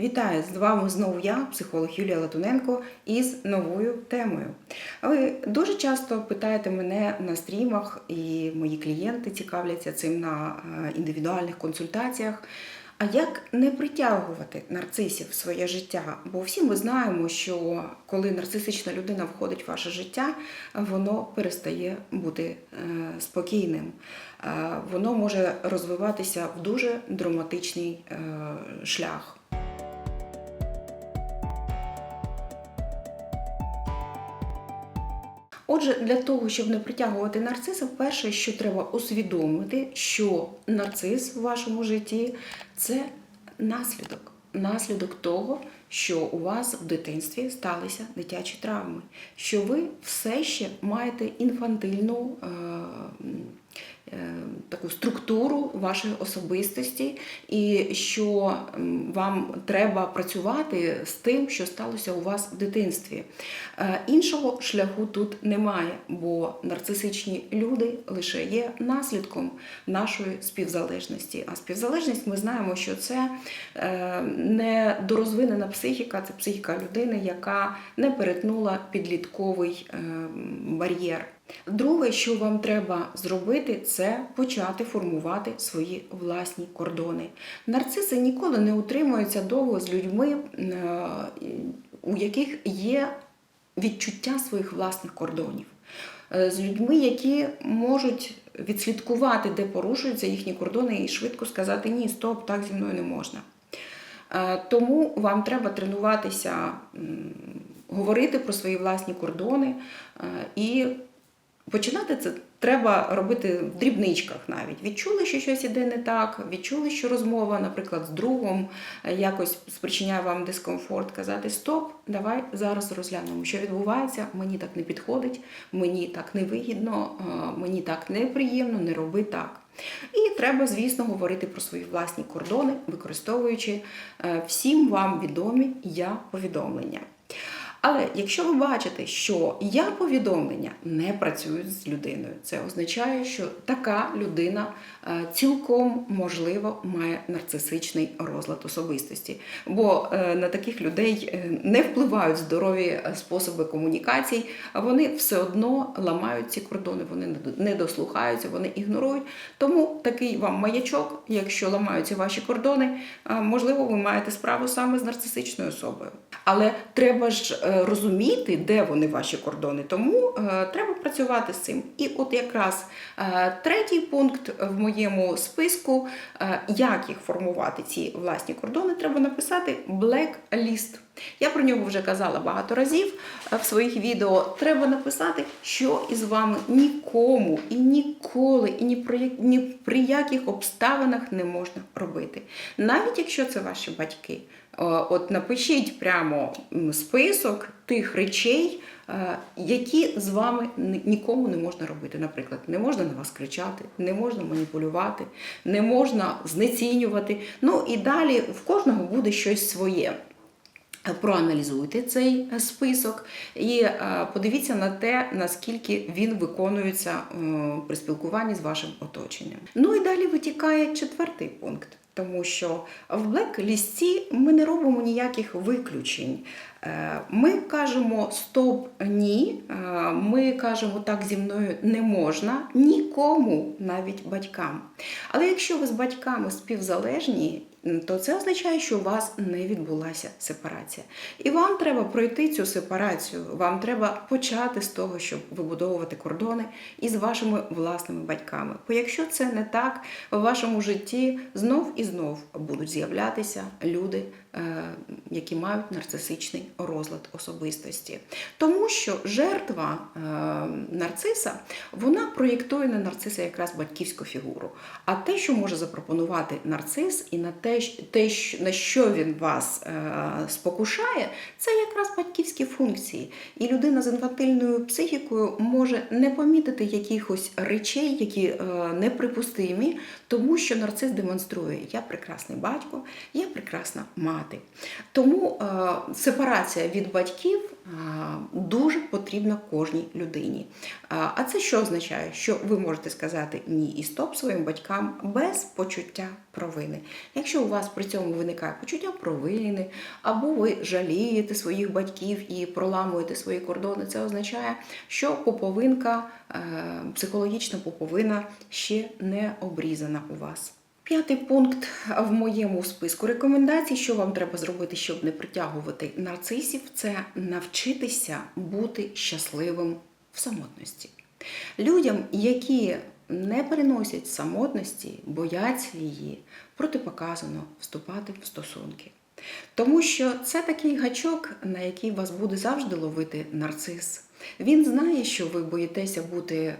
Вітаю з вами знову я, психолог Юлія Латуненко, із новою темою. Ви дуже часто питаєте мене на стрімах, і мої клієнти цікавляться цим на е, індивідуальних консультаціях. А як не притягувати нарцисів в своє життя? Бо всі ми знаємо, що коли нарцисична людина входить в ваше життя, воно перестає бути е, спокійним. Е, Воно може розвиватися в дуже драматичний шлях. Отже, для того, щоб не притягувати нарциса, перше, що треба усвідомити, що нарцис в вашому житті це наслідок. Наслідок того, що у вас в дитинстві сталися дитячі травми, що ви все ще маєте інфантильну е, таку структуру вашої особистості, і що вам треба працювати з тим, що сталося у вас в дитинстві. Е, Іншого шляху тут немає, бо нарцисичні люди лише є наслідком нашої співзалежності. А співзалежність ми знаємо, що це е, недорозвинена психіка, це психіка людини, яка не перетнула підлітковий е, бар'єр. Друге, що вам треба зробити, це почати формувати свої власні кордони. Нарциси ніколи не утримуються довго з людьми, е, у яких є відчуття своїх власних кордонів. Е, З людьми, які можуть відслідкувати, де порушуються їхні кордони, і швидко сказати ні, стоп, так зі мною не можна. Е, Тому вам треба тренуватися, говорити про свої власні кордони і починати це треба робити в дрібничках навіть. Відчули, що щось іде не так, відчули, що розмова, наприклад, з другом е, якось спричиняє вам дискомфорт, казати Стоп, давай зараз розглянемо, що відбувається, мені так не підходить, мені так не вигідно, е, мені так неприємно, не роби так. І треба, звісно, говорити про свої власні кордони, використовуючи е, всім вам відомі я повідомлення. Але якщо ви бачите, що я повідомлення не працюють з людиною, це означає, що така людина е, цілком можливо має нарцисичний розлад особистості. Бо е, на таких людей е, не впливають здорові способи комунікацій, вони все одно ламають ці кордони, вони не дослухаються, вони ігнорують. Тому такий вам маячок, якщо ламаються ваші кордони, можливо, ви маєте справу саме з нарцисичною особою. Але треба ж розуміти, де вони ваші кордони, тому е, треба працювати з цим. І от якраз е, третій пункт в моєму списку, е, як їх формувати, ці власні кордони, треба написати blacklist. Я про нього вже казала багато разів е, в своїх відео. Треба написати, що із вами нікому і ніколи, і ні як- ні при яких обставинах не можна робити. Навіть якщо це ваші батьки. Е, От напишіть прямо список тих речей, е, які з вами нікому не можна робити. Наприклад, не можна на вас кричати, не можна маніпулювати, не можна знецінювати. Ну і далі в кожного буде щось своє. Проаналізуйте цей е, список і подивіться на те, наскільки він виконується при спілкуванні з вашим оточенням. Ну і далі витікає четвертий пункт. Тому що в блек-лісті ми не робимо ніяких виключень. Е, Ми кажемо стоп, ні. Е, Ми кажемо так зі мною не можна нікому, навіть батькам. Але якщо ви з батьками співзалежні, то це означає, що у вас не відбулася сепарація. І вам треба пройти цю сепарацію. Вам треба почати з того, щоб вибудовувати кордони із вашими власними батьками. Бо якщо це не так, в вашому житті знов і знов будуть з'являтися люди, е, які мають нарцисичний розлад особистості. Тому що жертва е, нарциса вона проєктує на нарциса якраз батьківську фігуру. А те, що може запропонувати нарцис, і на те, те на що він вас е, спокушає, це якраз батьківські функції. І людина з інфантильною психікою може не помітити якихось речей, які е, неприпустимі, тому що нарцис демонструє: я прекрасний батько, я прекрасна мати. Тому е, сепарація від батьків е, дуже потрібна кожній людині. Е, А це що означає? Що ви можете сказати ні і стоп своїм батькам без почуття провини. Якщо у вас при цьому виникає почуття провини, або ви жалієте своїх батьків і проламуєте свої кордони, це означає, що поповинка, е, психологічна поповина ще не обрізана у вас. П'ятий пункт в моєму списку рекомендацій, що вам треба зробити, щоб не притягувати нарцисів, це навчитися бути щасливим в самотності. Людям, які не переносять самотності, бояться її, протипоказано вступати в стосунки. Тому що це такий гачок, на який вас буде завжди ловити нарцис. Він знає, що ви боїтеся бути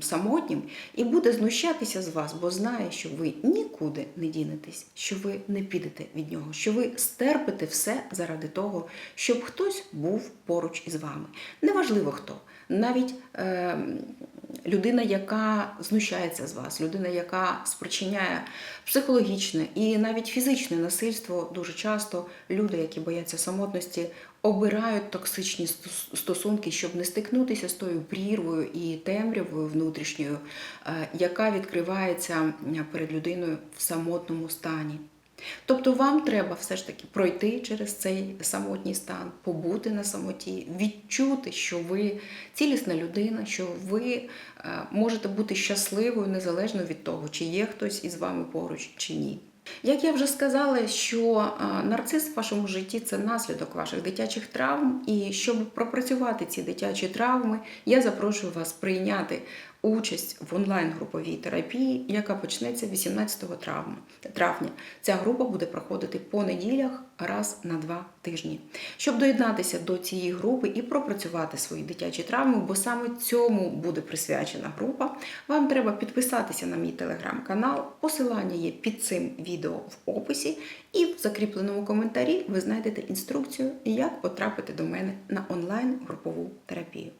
самотнім і буде знущатися з вас, бо знає, що ви нікуди не дінетесь, що ви не підете від нього, що ви стерпите все заради того, щоб хтось був поруч із вами. Неважливо хто. Навіть е, людина, яка знущається з вас, людина, яка спричиняє психологічне і навіть фізичне насильство, дуже часто люди, які бояться самотності, обирають токсичні стос- стосунки, щоб не стикнутися з тою прірвою і темрявою внутрішньою, е, яка відкривається перед людиною в самотному стані. Тобто вам треба все ж таки пройти через цей самотній стан, побути на самоті, відчути, що ви цілісна людина, що ви е, можете бути щасливою незалежно від того, чи є хтось із вами поруч чи ні. Як я вже сказала, що е, нарцис в вашому житті це наслідок ваших дитячих травм, і щоб пропрацювати ці дитячі травми, я запрошую вас прийняти участь в онлайн-груповій терапії, яка почнеться 18 травня. Ця група буде проходити по неділях раз на два тижні. Щоб доєднатися до цієї групи і пропрацювати свої дитячі травми, бо саме цьому буде присвячена група, вам треба підписатися на мій телеграм-канал. Посилання є під цим відео в описі, і в закріпленому коментарі ви знайдете інструкцію, як потрапити до мене на онлайн-групову терапію.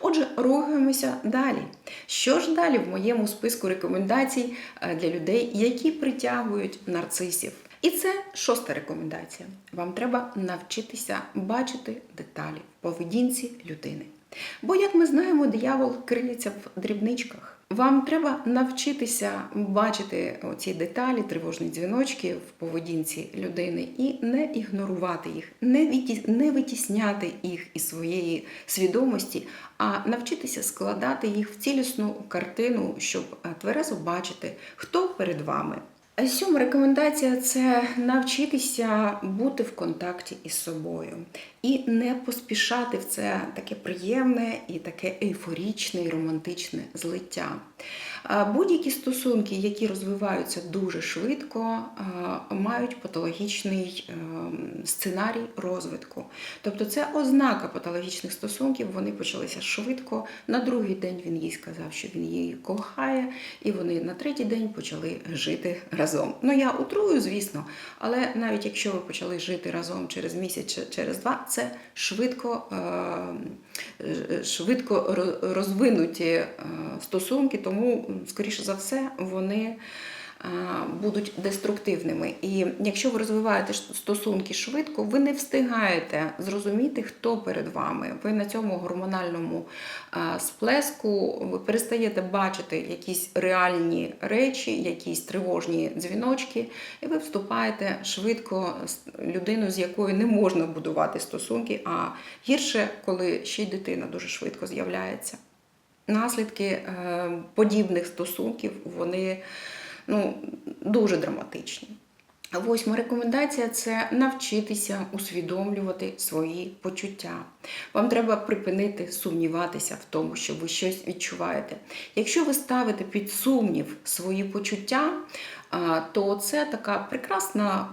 Отже, рухаємося далі. Що ж далі в моєму списку рекомендацій е, для людей, які притягують нарцисів? І це шоста рекомендація. Вам треба навчитися бачити деталі в поведінці людини. Бо, як ми знаємо, диявол криється в дрібничках. Вам треба навчитися бачити ці деталі, тривожні дзвіночки в поведінці людини і не ігнорувати їх, не витісняти їх із своєї свідомості, а навчитися складати їх в цілісну картину, щоб е, тверезо бачити, хто перед вами. А Сьома рекомендація це навчитися бути в контакті із собою і не поспішати в це таке приємне і таке ейфорічне і романтичне злиття. Будь-які стосунки, які розвиваються дуже швидко, мають патологічний ем, сценарій розвитку. Тобто це ознака патологічних стосунків. Вони почалися швидко. На другий день він їй сказав, що він її кохає, і вони на третій день почали жити разом. Ну я утрую, звісно, але навіть якщо ви почали жити разом через місяць через два, це швидко, е, е, швидко розвинуті е, стосунки, тому, скоріше за все, вони е, будуть деструктивними. І якщо ви розвиваєте стосунки швидко, ви не встигаєте зрозуміти, хто перед вами. Ви на цьому гормональному е, сплеску ви перестаєте бачити якісь реальні речі, якісь тривожні дзвіночки, і ви вступаєте швидко з людиною, з якою не можна будувати стосунки, а гірше, коли ще й дитина дуже швидко з'являється. Наслідки е, подібних стосунків вони ну, дуже драматичні. Восьма рекомендація це навчитися усвідомлювати свої почуття. Вам треба припинити сумніватися в тому, що ви щось відчуваєте. Якщо ви ставите під сумнів свої почуття, то це така прекрасна,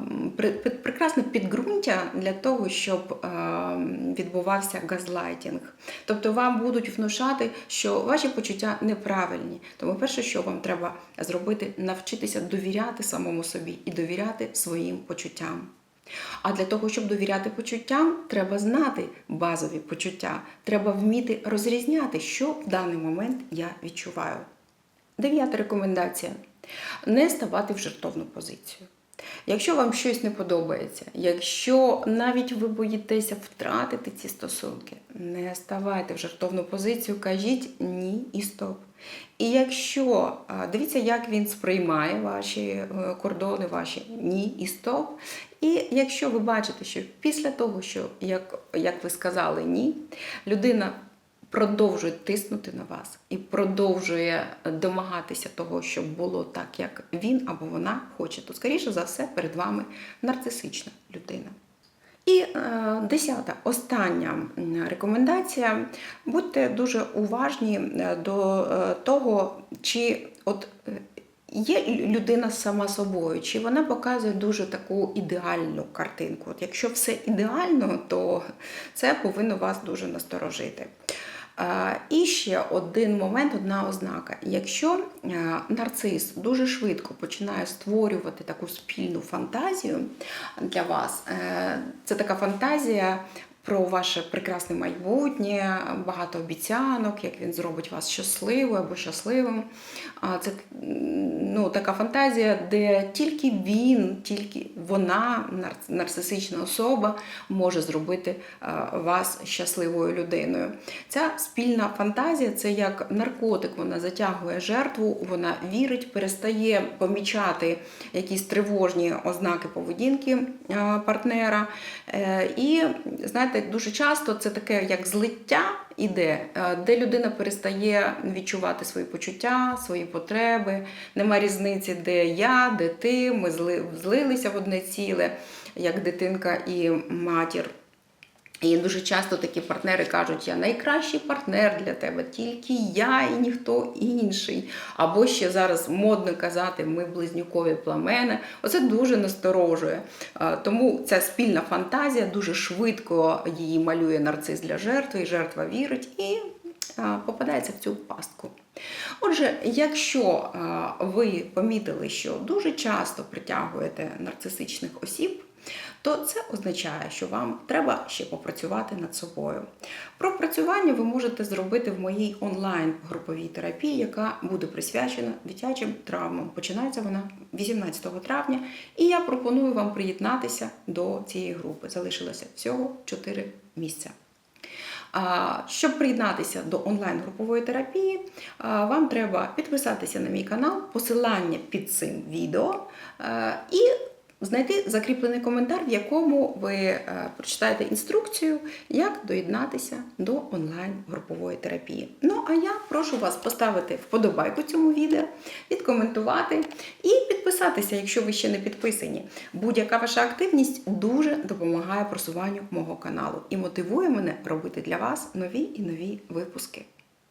прекрасне підґрунтя для того, щоб е, відбувався газлайтінг. Тобто вам будуть внушати, що ваші почуття неправильні. Тому перше, що вам треба зробити, навчитися довіряти самому собі і довіряти своїм почуттям. А для того, щоб довіряти почуттям, треба знати базові почуття. Треба вміти розрізняти, що в даний момент я відчуваю. Дев'ята рекомендація: не ставати в жертовну позицію. Якщо вам щось не подобається, якщо навіть ви боїтеся втратити ці стосунки, не ставайте в жартовну позицію, кажіть ні і стоп. І якщо дивіться, як він сприймає ваші е, кордони, ваші ні і стоп. І якщо ви бачите, що після того, що як, як ви сказали ні, людина продовжує тиснути на вас і продовжує домагатися того, щоб було так, як він або вона хоче, то скоріше за все перед вами нарцисична людина. І е, десята, остання рекомендація. Будьте дуже уважні е, до е, того, чи от е, є людина сама собою, чи вона показує дуже таку ідеальну картинку. От якщо все ідеально, то це повинно вас дуже насторожити. І ще один момент, одна ознака. Якщо е, нарцис дуже швидко починає створювати таку спільну фантазію для вас, е, це така фантазія. Про ваше прекрасне майбутнє, багато обіцянок, як він зробить вас щасливою або щасливим. Це ну, така фантазія, де тільки він, тільки вона, нарцисична особа, може зробити вас щасливою людиною. Ця спільна фантазія це як наркотик, вона затягує жертву, вона вірить, перестає помічати якісь тривожні ознаки поведінки партнера. Е, І знаєте, дуже часто це таке як злиття іде, е, де людина перестає відчувати свої почуття, свої потреби. Нема різниці, де я, де ти. Ми зли- злилися в одне ціле, як дитинка і матір. І дуже часто такі партнери кажуть, я найкращий партнер для тебе, тільки я і ніхто інший. Або ще зараз модно казати, ми близнюкові пламени. Оце дуже насторожує. Тому ця спільна фантазія дуже швидко її малює нарцис для жертви, і жертва вірить і попадається в цю пастку. Отже, якщо ви помітили, що дуже часто притягуєте нарцисичних осіб, то це означає, що вам треба ще попрацювати над собою. Пропрацювання ви можете зробити в моїй онлайн-груповій терапії, яка буде присвячена дитячим травмам. Починається вона 18 травня, і я пропоную вам приєднатися до цієї групи. Залишилося всього 4 місця. Щоб приєднатися до онлайн-групової терапії, вам треба підписатися на мій канал, посилання під цим відео і знайти закріплений коментар, в якому ви е, прочитаєте інструкцію, як доєднатися до онлайн-групової терапії. Ну а я прошу вас поставити вподобайку цьому відео, відкоментувати і підписатися, якщо ви ще не підписані. Будь-яка ваша активність дуже допомагає просуванню мого каналу і мотивує мене робити для вас нові і нові випуски.